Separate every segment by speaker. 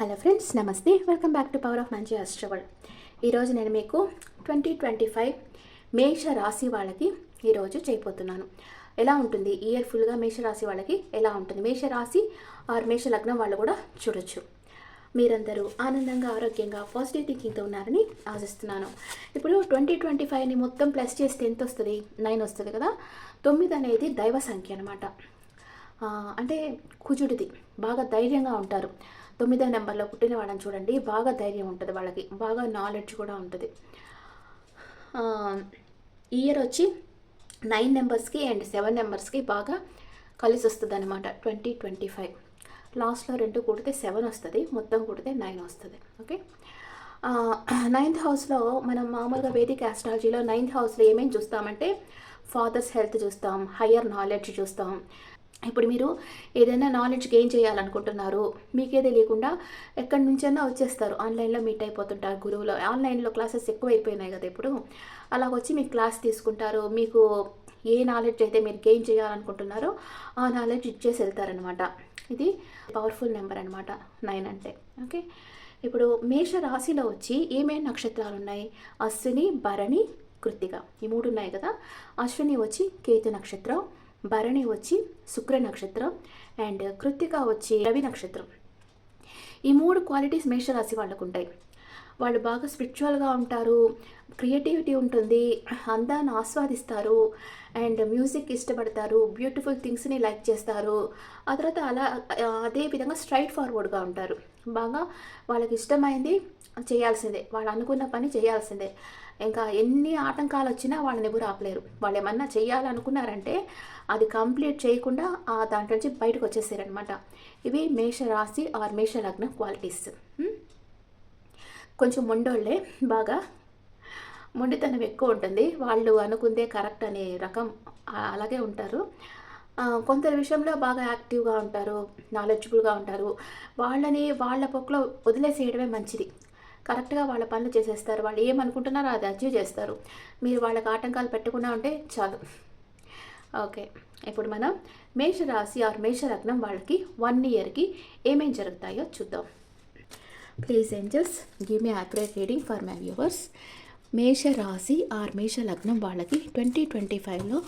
Speaker 1: Hello friends నమస్తే. Welcome back to power of మంచి అస్ట్రవల్ ఈరోజు నేను మీకు ట్వంటీ ట్వంటీ ఫైవ్ మేష రాశి వాళ్ళకి ఈరోజు చేయబోతున్నాను. ఎలా ఉంటుంది? ఇయర్ ఫుల్గా మేష రాశి వాళ్ళకి ఎలా ఉంటుంది? మేష రాశి ఆర్ మేష లగ్నం వాళ్ళు కూడా చూడొచ్చు. మీరందరూ ఆనందంగా ఆరోగ్యంగా పాజిటివ్ థింకింగ్తో ఉన్నారని ఆశిస్తున్నాను. ఇప్పుడు ట్వంటీ ట్వంటీ ఫైవ్ని మొత్తం ప్లస్ చేస్తే ఎంత వస్తుంది నైన్ వస్తుంది కదా? తొమ్మిది అనేది దైవ సంఖ్య అనమాట అంటే కుజుడిది. బాగా ధైర్యంగా ఉంటారు. తొమ్మిదో నెంబర్లో పుట్టిన వాళ్ళని చూడండి. బాగా ధైర్యం ఉంటుంది వాళ్ళకి. బాగా నాలెడ్జ్ కూడా ఉంటుంది. ఇయర్ వచ్చి నైన్ నెంబర్స్కి అండ్ సెవెన్ నెంబర్స్కి బాగా కలిసి వస్తుంది అనమాట ట్వంటీ ట్వంటీ ఫైవ్ లాస్ట్లో రెండు కూడితే సెవెన్ వస్తుంది. మొత్తం కూడితే నైన్ వస్తుంది. ఓకే నైన్త్ హౌస్లో మనం మామూలుగా వేదిక ఆస్ట్రాలజీలో నైన్త్ హౌస్లో ఏమేమి చూస్తామంటే ఫాదర్స్ హెల్త్ చూస్తాం హయ్యర్ నాలెడ్జ్ చూస్తాం ఇప్పుడు మీరు ఏదైనా నాలెడ్జ్ గెయిన్ చేయాలనుకుంటున్నారు మీకే తెలియకుండా ఎక్కడి నుంచైనా వచ్చేస్తారు. ఆన్లైన్లో మీట్ అయిపోతుంటారు గురువులు. ఆన్లైన్లో క్లాసెస్ ఎక్కువ అయిపోయినాయి కదా ఇప్పుడు. అలా వచ్చి మీకు క్లాస్ తీసుకుంటారు. మీకు ఏ నాలెడ్జ్ అయితే మీరు గెయిన్ చేయాలనుకుంటున్నారో ఆ నాలెడ్జ్ ఇచ్చేసి వెళ్తారనమాట ఇది పవర్ఫుల్ నెంబర్ అనమాట నైన్ అంటే. ఓకే ఇప్పుడు మేష రాశిలో వచ్చి ఏమేమి నక్షత్రాలు ఉన్నాయి అశ్విని భరణి కృత్తిక ఈ మూడు ఉన్నాయి కదా. అశ్విని వచ్చి కేతు నక్షత్రం. భరణి వచ్చి శుక్ర నక్షత్రం అండ్ కృత్తిక వచ్చి రవి నక్షత్రం. ఈ మూడు క్వాలిటీస్ మేషరాశి వాళ్ళకు ఉంటాయి వాళ్ళు బాగా స్పిరిచువల్గా ఉంటారు క్రియేటివిటీ ఉంటుంది అందాన్ని ఆస్వాదిస్తారు అండ్ మ్యూజిక్ ఇష్టపడతారు బ్యూటిఫుల్ థింగ్స్ని లైక్ చేస్తారు. ఆ తర్వాత అలా అదే విధంగా స్ట్రైట్ ఫార్వర్డ్గా ఉంటారు. బాగా వాళ్ళకి ఇష్టమైంది చేయాల్సిందే వాళ్ళు అనుకున్న పని చేయాల్సిందే. ఇంకా ఎన్ని ఆటంకాలు వచ్చినా వాళ్ళని ఎవరు ఆపలేరు. వాళ్ళు ఏమన్నా చేయాలనుకున్నారంటే అది కంప్లీట్ చేయకుండా ఆ దాంట్లో నుంచి బయటకు వచ్చేసారనమాట ఇవి మేష రాశి ఆర్ మేష లగ్న క్వాలిటీస్ కొంచెం మొండోళ్ళే బాగా మొండితనం ఎక్కువ ఉంటుంది. వాళ్ళు అనుకుందే కరెక్ట్ అనే రకం అలాగే ఉంటారు. కొంత కొందరి విషయంలో బాగా యాక్టివ్గా ఉంటారు నాలెడ్జబుల్గా ఉంటారు. వాళ్ళని వాళ్ళ పొక్కలో వదిలేసేయడమే మంచిది. కరెక్ట్గా వాళ్ళ పనులు చేసేస్తారు. వాళ్ళు ఏమనుకుంటున్నారో అది అచీవ్ చేస్తారు. మీరు వాళ్ళకి ఆటంకాలు పెట్టకుండా ఉంటే చాలు. ఓకే. ఇప్పుడు మనం మేష రాశి ఆర్ మేష రత్నం వాళ్ళకి వన్ ఇయర్కి ఏమేం జరుగుతాయో చూద్దాం. Please angels give me accurate reading for my viewers మేష రాశి ఆర్ మేష లగ్నం వాళ్ళకి ట్వంటీ ట్వంటీ ఫైవ్లో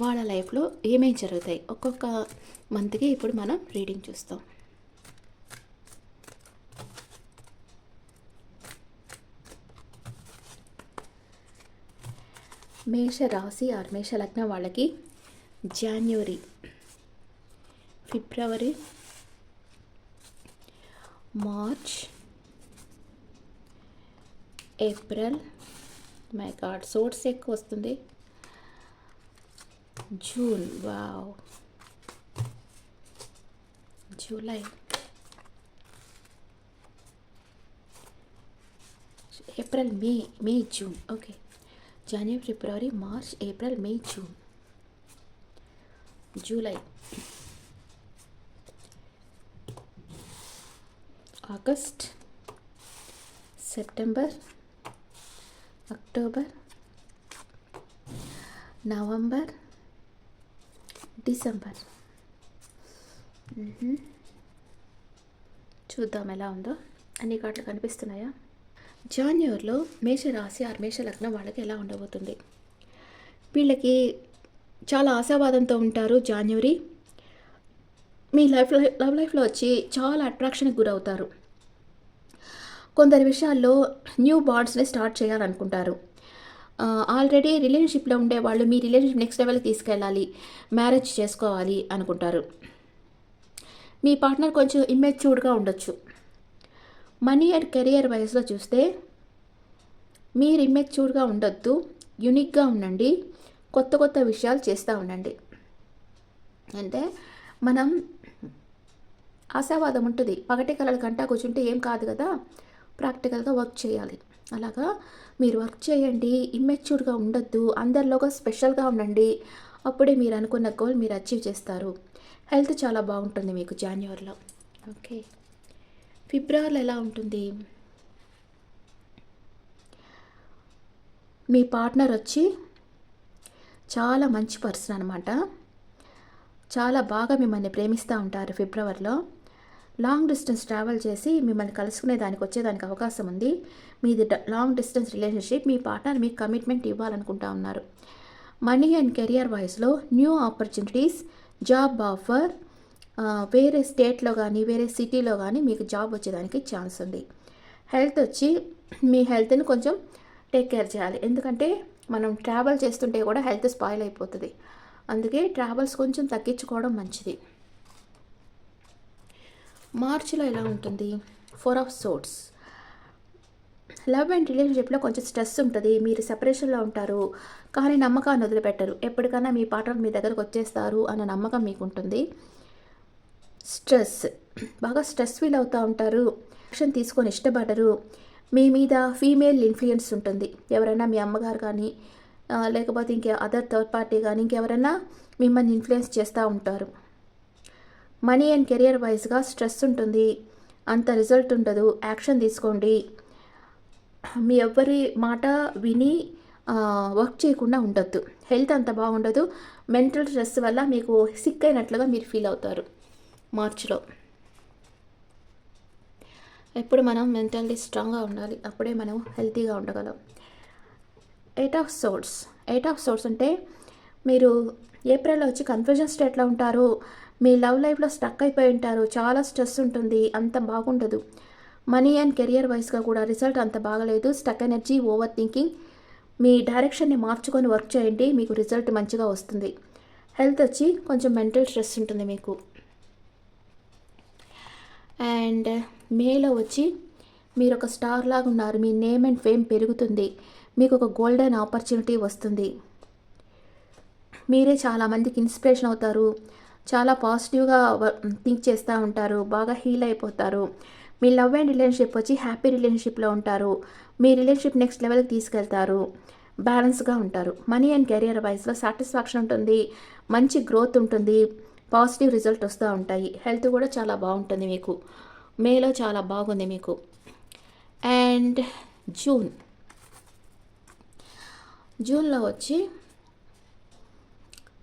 Speaker 1: వాళ్ళ లైఫ్లో ఏమేమి జరుగుతాయి? ఒక్కొక్క మంత్కి ఇప్పుడు మనం రీడింగ్ చూస్తాం. మేష రాశి ఆర్ మేష లగ్నం వాళ్ళకి January February March April. My god source ఎక్కువ వస్తుంది. June wow. July. April May May June. Okay. January February March April May June. July. August. September. October November December. చూద్దాం ఎలా ఉందో. అన్ని కార్డులు కనిపిస్తున్నాయా? జాన్యువరిలో మేషరాశి ఆర్ మేష లగ్నం వాళ్ళకి ఎలా ఉండబోతుంది? వీళ్ళకి చాలా ఆశావాదంతో ఉంటారు జాన్యువరి. మీ లైఫ్ లవ్ లైఫ్లో వచ్చి చాలా అట్రాక్షన్కి గురవుతారు. కొందరి విషయాల్లో న్యూ బాండ్స్ని స్టార్ట్ చేయాలనుకుంటారు. ఆల్రెడీ రిలేషన్షిప్లో ఉండే వాళ్ళు మీ రిలేషన్షిప్ నెక్స్ట్ లెవెల్కి తీసుకెళ్ళాలి మ్యారేజ్ చేసుకోవాలి అనుకుంటారు. మీ పార్ట్నర్ కొంచెం ఇమ్మెచ్యూర్డ్గా ఉండొచ్చు. మనీ అండ్ కెరియర్ వైజ్లో చూస్తే మీరు ఇమ్మెచ్యూర్డ్గా ఉండొద్దు యునిక్గా ఉండండి కొత్త కొత్త విషయాలు చేస్తూ ఉండండి. అంటే మనం ఆశావాదం ఉంటుంది. పగటి కళల కంటా కూర్చుంటే ఏం కాదు కదా? ప్రాక్టికల్గా వర్క్ చేయాలి. అలాగా? మీరు వర్క్ చేయండి ఇమ్మెచ్యూర్గా ఉండొద్దు అందరిలోగా స్పెషల్గా ఉండండి అప్పుడే మీరు అనుకున్న గోల్ మీరు అచీవ్ చేస్తారు. హెల్త్ చాలా బాగుంటుంది మీకు జాన్యువరిలో ఓకే ఫిబ్రవరిలో ఎలా ఉంటుంది? మీ పార్ట్నర్ వచ్చి చాలా మంచి పర్సన్ అనమాట చాలా బాగా మిమ్మల్ని ప్రేమిస్తూ ఉంటారు ఫిబ్రవరిలో లాంగ్ డిస్టెన్స్ ట్రావెల్ చేసి మిమ్మల్ని కలుసుకునే దానికి వచ్చేదానికి అవకాశం ఉంది. మీది లాంగ్ డిస్టెన్స్ రిలేషన్షిప్ మీ పార్ట్నర్ మీకు కమిట్మెంట్ ఇవ్వాలనుకుంటా ఉన్నారు. మనీ అండ్ కెరియర్ వైజ్లో న్యూ ఆపర్చునిటీస్ జాబ్ ఆఫర్ వేరే స్టేట్లో కానీ వేరే సిటీలో కానీ మీకు జాబ్ వచ్చేదానికి ఛాన్స్ ఉంది. హెల్త్ వచ్చి మీ హెల్త్ని కొంచెం టేక్ కేర్ చేయాలి. ఎందుకంటే మనం ట్రావెల్ చేస్తుంటే కూడా హెల్త్ స్పాయిల్ అయిపోతుంది. అందుకే ట్రావెల్స్ కొంచెం తగ్గించుకోవడం మంచిది. మార్చిలో ఎలా ఉంటుంది? Four of swords love and రిలేషన్షిప్లో కొంచెం స్ట్రెస్ ఉంటుంది. మీరు సెపరేషన్లో ఉంటారు. కానీ నమ్మకాన్ని వదిలిపెట్టరు. ఎప్పటికైనా మీ పార్ట్నర్ మీ దగ్గరకు వచ్చేస్తారు అన్న నమ్మకం మీకు ఉంటుంది. స్ట్రెస్ బాగా స్ట్రెస్ ఫీల్ అవుతూ ఉంటారు. యాక్షన్ తీసుకొని ఇష్టపడరు. మీ మీద ఫీమేల్ ఇన్ఫ్లుయెన్స్ ఉంటుంది. ఎవరైనా మీ అమ్మగారు కానీ లేకపోతే ఇంకే అదర్ థర్డ్ పార్టీ కానీ ఇంకెవరైనా మిమ్మల్ని ఇన్ఫ్లుయెన్స్ చేస్తూ ఉంటారు. మనీ అండ్ కెరియర్ వైజ్గా స్ట్రెస్ ఉంటుంది. అంత రిజల్ట్ ఉండదు. యాక్షన్ తీసుకోండి. మీ ఎవ్వరి మాట విని వర్క్ చేయకుండా ఉండొద్దు. హెల్త్ అంత బాగుండదు. మెంటల్ స్ట్రెస్ వల్ల మీకు సిక్ అయినట్లుగా మీరు ఫీల్ అవుతారు. మార్చిలో. ఎప్పుడు మనం మెంటల్లీ స్ట్రాంగ్గా ఉండాలి. అప్పుడే మనం హెల్తీగా ఉండగలం. Eight of swords eight of swords అంటే మీరు ఏప్రిల్లో వచ్చి కన్ఫ్యూజన్ స్టేట్లో ఉంటారు. మీ లవ్ లైఫ్లో స్టక్ అయిపోయి ఉంటారు. చాలా స్ట్రెస్ ఉంటుంది. అంత బాగుండదు. మనీ అండ్ కెరియర్ వైస్గా కూడా రిజల్ట్ అంత బాగలేదు. స్టక్ ఎనర్జీ ఓవర్ థింకింగ్ మీ డైరెక్షన్ని మార్చుకొని వర్క్ చేయండి. మీకు రిజల్ట్ మంచిగా వస్తుంది. హెల్త్ వచ్చి కొంచెం మెంటల్ స్ట్రెస్ ఉంటుంది మీకు. అండ్ మేలో వచ్చి మీరు ఒక స్టార్ లాగా ఉన్నారు. మీ నేమ్ అండ్ ఫేమ్ పెరుగుతుంది. మీకు ఒక గోల్డెన్ ఆపర్చునిటీ వస్తుంది. మీరే చాలామందికి ఇన్స్పిరేషన్ అవుతారు. చాలా పాజిటివ్గా థింక్ చేస్తూ ఉంటారు బాగా హీల్ అయిపోతారు. మీ లవ్ అండ్ రిలేషన్షిప్ వచ్చి హ్యాపీ రిలేషన్షిప్లో ఉంటారు. మీ రిలేషన్షిప్ నెక్స్ట్ లెవెల్కి తీసుకెళ్తారు. బ్యాలెన్స్గా ఉంటారు. మనీ అండ్ కెరియర్ వైజ్లో సాటిస్ఫాక్షన్ ఉంటుంది. మంచి గ్రోత్ ఉంటుంది. పాజిటివ్ రిజల్ట్ వస్తూ ఉంటాయి. హెల్త్ కూడా చాలా బాగుంటుంది మీకు. మేలో చాలా బాగుంది మీకు. అండ్ జూన్ జూన్లో వచ్చి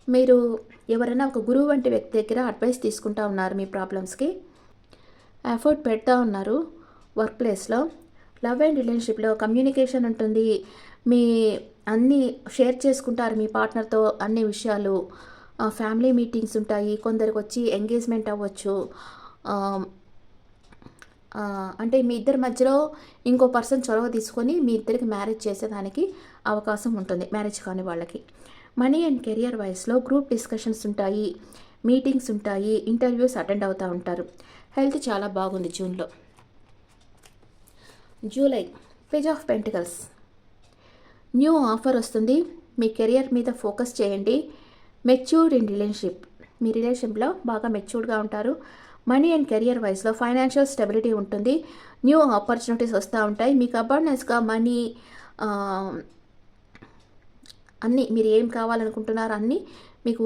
Speaker 1: మీరు ఎవరైనా ఒక గురువు వంటి వ్యక్తి దగ్గర అడ్వైస్ తీసుకుంటా ఉన్నారు మీ ప్రాబ్లమ్స్కి ఎఫర్ట్ పెడతా ఉన్నారు వర్క్ ప్లేస్లో లవ్ అండ్ రిలేషన్షిప్లో కమ్యూనికేషన్ ఉంటుంది. మీ అన్నీ షేర్ చేసుకుంటారు మీ పార్ట్నర్తో అన్ని విషయాలు. ఫ్యామిలీ మీటింగ్స్ ఉంటాయి. కొందరికి వచ్చి ఎంగేజ్మెంట్ అవ్వచ్చు. అంటే మీ ఇద్దరి మధ్యలో ఇంకో పర్సన్ చొరవ తీసుకొని మీ ఇద్దరికి మ్యారేజ్ చేసేదానికి అవకాశం ఉంటుంది. మ్యారేజ్ కాని వాళ్ళకి. మనీ అండ్ కెరియర్ వైస్లో గ్రూప్ డిస్కషన్స్ ఉంటాయి మీటింగ్స్ ఉంటాయి ఇంటర్వ్యూస్ అటెండ్ అవుతూ ఉంటారు. హెల్త్ చాలా బాగుంది జూన్లో. July page of pentacles. New offer వస్తుంది. మీ కెరియర్ మీద ఫోకస్ చేయండి. Matured in relationship. మీ రిలేషన్షిప్లో బాగా మెచ్యూర్డ్గా ఉంటారు. మనీ అండ్ కెరియర్ వైజ్లో ఫైనాన్షియల్ స్టెబిలిటీ ఉంటుంది. న్యూ ఆపర్చునిటీస్ వస్తూ ఉంటాయి. మీకు అబండెన్స్గా మనీ అన్నీ మీరు ఏం కావాలనుకుంటున్నారో అన్నీ మీకు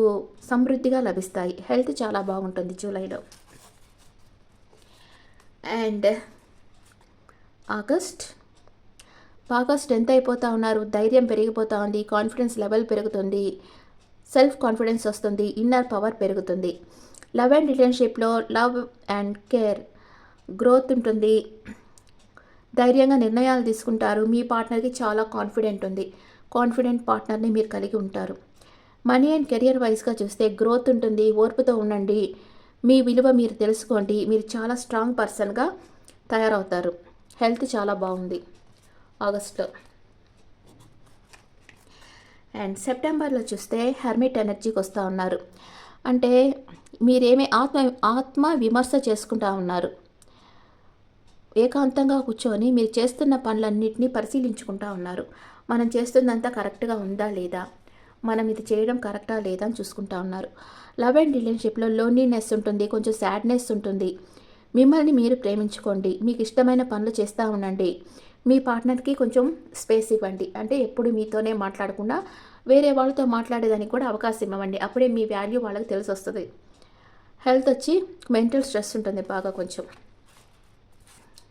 Speaker 1: సమృద్ధిగా లభిస్తాయి. హెల్త్ చాలా బాగుంటుంది జూలైలో. And August? బాగా స్ట్రెంత్ అయిపోతూ ఉన్నారు? ధైర్యం పెరిగిపోతూ ఉంది కాన్ఫిడెన్స్ లెవెల్ పెరుగుతుంది సెల్ఫ్ కాన్ఫిడెన్స్ వస్తుంది ఇన్నర్ పవర్ పెరుగుతుంది. లవ్ అండ్ రిలేషన్షిప్లో లవ్ అండ్ కేర్ గ్రోత్ ఉంటుంది. ధైర్యంగా నిర్ణయాలు తీసుకుంటారు. మీ పార్ట్నర్కి చాలా కాన్ఫిడెంట్ ఉంది. కాన్ఫిడెంట్ పార్ట్నర్ని మీరు కలిగి ఉంటారు. మనీ అండ్ కెరియర్ వైజ్గా చూస్తే గ్రోత్ ఉంటుంది ఓర్పుతో ఉండండి. మీ విలువ మీరు తెలుసుకోండి. మీరు చాలా స్ట్రాంగ్ పర్సన్గా తయారవుతారు. హెల్త్ చాలా బాగుంది. ఆగస్ట్లో అండ్ సెప్టెంబర్లో చూస్తే హెర్మిట్ ఎనర్జీకి వస్తూ ఉన్నారు. అంటే మీరేమి ఆత్మ ఆత్మ విమర్శ చేసుకుంటా ఉన్నారు. ఏకాంతంగా కూర్చొని మీరు చేస్తున్న పనులన్నింటినీ పరిశీలించుకుంటా ఉన్నారు. మనం చేస్తున్నంత కరెక్ట్గా ఉందా లేదా? మనం ఇది చేయడం కరెక్టా లేదా అని చూసుకుంటా ఉన్నారు. లవ్ అండ్ రిలేషన్షిప్లో లోన్లీనెస్ ఉంటుంది కొంచెం సాడ్నెస్ ఉంటుంది. మిమ్మల్ని మీరు ప్రేమించుకోండి మీకు ఇష్టమైన పనులు చేస్తూ ఉండండి. మీ పార్ట్నర్కి కొంచెం స్పేస్ ఇవ్వండి. అంటే ఎప్పుడు మీతోనే మాట్లాడకుండా వేరే వాళ్ళతో మాట్లాడేదానికి కూడా అవకాశం ఇవ్వండి. అప్పుడే మీ వాల్యూ వాళ్ళకి తెలిసి వస్తుంది. హెల్త్ వచ్చి మెంటల్ స్ట్రెస్ ఉంటుంది బాగా కొంచెం.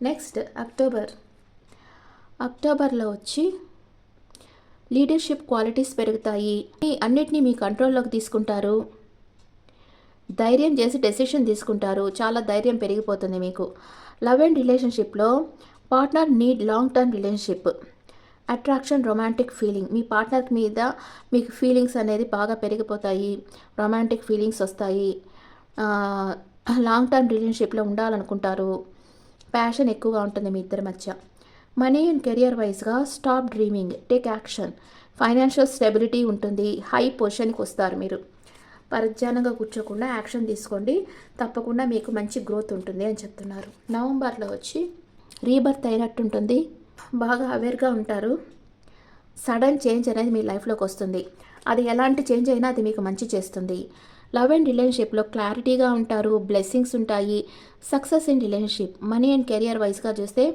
Speaker 1: Next October. అక్టోబర్లో వచ్చి లీడర్షిప్ క్వాలిటీస్ పెరుగుతాయి. అన్నిటినీ మీ కంట్రోల్లోకి తీసుకుంటారు. ధైర్యం చేసి డెసిషన్ తీసుకుంటారు. చాలా ధైర్యం పెరిగిపోతుంది మీకు. లవ్ అండ్ రిలేషన్షిప్లో partner need long term relationship. Attraction romantic feeling. మీ పార్ట్నర్ మీద మీకు ఫీలింగ్స్ అనేది బాగా పెరిగిపోతాయి. రొమాంటిక్ ఫీలింగ్స్ వస్తాయి. లాంగ్ టర్మ్ రిలేషన్షిప్లో ఉండాలనుకుంటారు. ప్యాషన్ ఎక్కువగా ఉంటుంది మీ ఇద్దరి మధ్య. మనీ అండ్ కెరియర్ వైజ్గా stop dreaming take action financial stability ఉంటుంది హై పొజిషన్కి వస్తారు మీరు. పరిజ్ఞానంగా కూర్చోకుండా యాక్షన్ తీసుకోండి తప్పకుండా మీకు మంచి గ్రోత్ ఉంటుంది అని చెప్తున్నారు. నవంబర్లో వచ్చి రీబర్త్ అయినట్టు ఉంటుంది బాగా అవేర్గా ఉంటారు. సడన్ చేంజ్ అనేది మీ లైఫ్లోకి వస్తుంది. అది ఎలాంటి చేంజ్ అయినా అది మీకు మంచి చేస్తుంది. లవ్ అండ్ రిలేషన్షిప్లో క్లారిటీగా ఉంటారు బ్లెస్సింగ్స్ ఉంటాయి. Success in relationship money and career వైజ్గా చూస్తే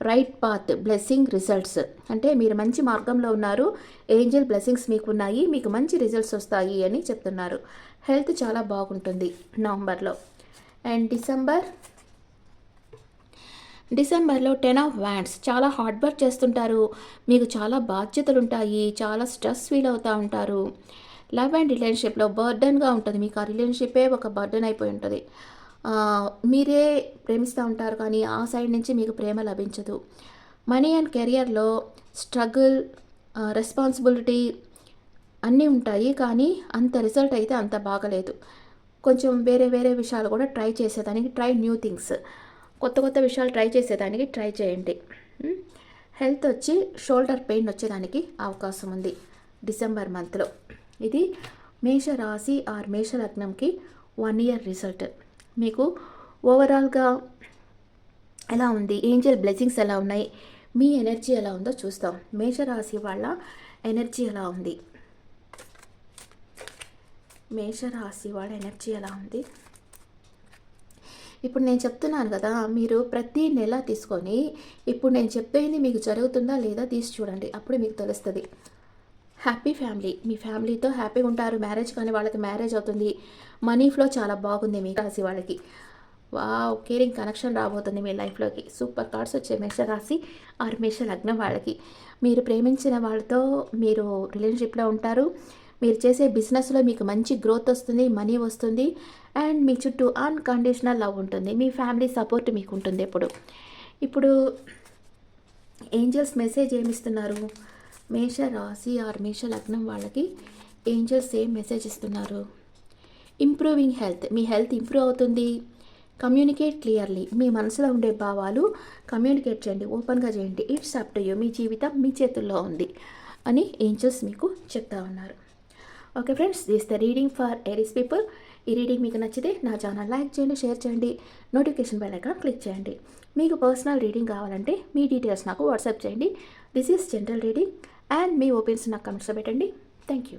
Speaker 1: రైట్ పాత్ బ్లెస్సింగ్ రిజల్ట్స్ అంటే మీరు మంచి మార్గంలో ఉన్నారు. ఏంజల్ బ్లెస్సింగ్స్ మీకు ఉన్నాయి మీకు మంచి రిజల్ట్స్ వస్తాయి అని చెప్తున్నారు. హెల్త్ చాలా బాగుంటుంది నవంబర్లో అండ్ డిసెంబర్ డిసెంబర్లో టెన్ ఆఫ్ వ్యాండ్స్ చాలా హార్డ్ వర్క్ చేస్తుంటారు. మీకు చాలా బాధ్యతలు ఉంటాయి. చాలా స్ట్రెస్ ఫీల్ అవుతూ ఉంటారు. లవ్ అండ్ రిలేషన్షిప్లో బర్డన్గా ఉంటుంది. మీకు ఆ రిలేషన్షిప్పే ఒక బర్డన్ అయిపోయి ఉంటుంది. మీరే ప్రేమిస్తూ ఉంటారు కానీ ఆ సైడ్ నుంచి మీకు ప్రేమ లభించదు. మనీ అండ్ కెరియర్లో స్ట్రగుల్ రెస్పాన్సిబిలిటీ అన్నీ ఉంటాయి కానీ అంత రిజల్ట్ అయితే అంత బాగలేదు. కొంచెం వేరే వేరే విషయాలు కూడా ట్రై చేసేదానికి ట్రై న్యూ థింగ్స్. కొత్త కొత్త విషయాలు ట్రై చేసేదానికి ట్రై చేయండి. హెల్త్ వచ్చి షోల్డర్ పెయిన్ వచ్చేదానికి అవకాశం ఉంది డిసెంబర్ మంత్లో. ఇది మేష రాశి ఆర్ మేష లగ్నంకి వన్ ఇయర్ రిజల్ట్. మీకు ఓవరాల్గా ఎలా ఉంది? ఏంజల్ బ్లెస్సింగ్స్ ఎలా ఉన్నాయి? మీ ఎనర్జీ ఎలా ఉందో చూస్తాం. మేషరాశి వాళ్ళ ఎనర్జీ ఎలా ఉంది? మేషరాశి వాళ్ళ ఎనర్జీ ఎలా ఉంది? ఇప్పుడు నేను చెప్తున్నాను కదా మీరు ప్రతి నెల తీసుకొని ఇప్పుడు నేను చెప్పేది మీకు జరుగుతుందా లేదా తీసి చూడండి. అప్పుడు మీకు తెలుస్తుంది. Happy family. మీ ఫ్యామిలీతో హ్యాపీగా ఉంటారు. మ్యారేజ్ కానీ వాళ్ళకి మ్యారేజ్ అవుతుంది. మనీ ఫ్లో చాలా బాగుంది మీ రాశి వాళ్ళకి. వా కేరింగ్ కనెక్షన్ రాబోతుంది మీ లైఫ్లోకి సూపర్ కార్డ్స్ వచ్చే మేష రాశి ఆరు మేష లగ్నం వాళ్ళకి. మీరు ప్రేమించిన వాళ్ళతో మీరు రిలేషన్షిప్లో ఉంటారు. మీరు చేసే బిజినెస్లో మీకు మంచి గ్రోత్ వస్తుంది మనీ వస్తుంది. అండ్ మీ చుట్టూ అన్కండిషనల్ లవ్ ఉంటుంది. మీ ఫ్యామిలీ సపోర్ట్ మీకు ఉంటుంది ఎప్పుడు. ఇప్పుడు ఏంజల్స్ మెసేజ్ ఏమిస్తున్నారు మేష రాశి ఆర్ మేష లగ్నం వాళ్ళకి ఏంజల్స్ ఏం మెసేజ్ ఇస్తున్నారు? ఇంప్రూవింగ్ హెల్త్ మీ హెల్త్ ఇంప్రూవ్ అవుతుంది. కమ్యూనికేట్ క్లియర్లీ మీ మనసులో ఉండే భావాలు కమ్యూనికేట్ చేయండి. ఓపెన్గా చేయండి. ఇట్స్ అప్ టు యూ మీ జీవితం మీ చేతుల్లో ఉంది అని ఏంజల్స్ మీకు చెప్తా ఉన్నారు. Okay friends this the reading for Aries people ఈ రీడింగ్ మీకు నచ్చితే నా ఛానల్ లైక్ చేయండి షేర్ చేయండి. నోటిఫికేషన్ బెల్ ఐకాన్ క్లిక్ చేయండి. మీకు పర్సనల్ రీడింగ్ కావాలంటే మీ డీటెయిల్స్ నాకు వాట్సాప్ చేయండి. This is general reading and me opinions నాకు కమెంట్స్లో పెట్టండి. Thank you.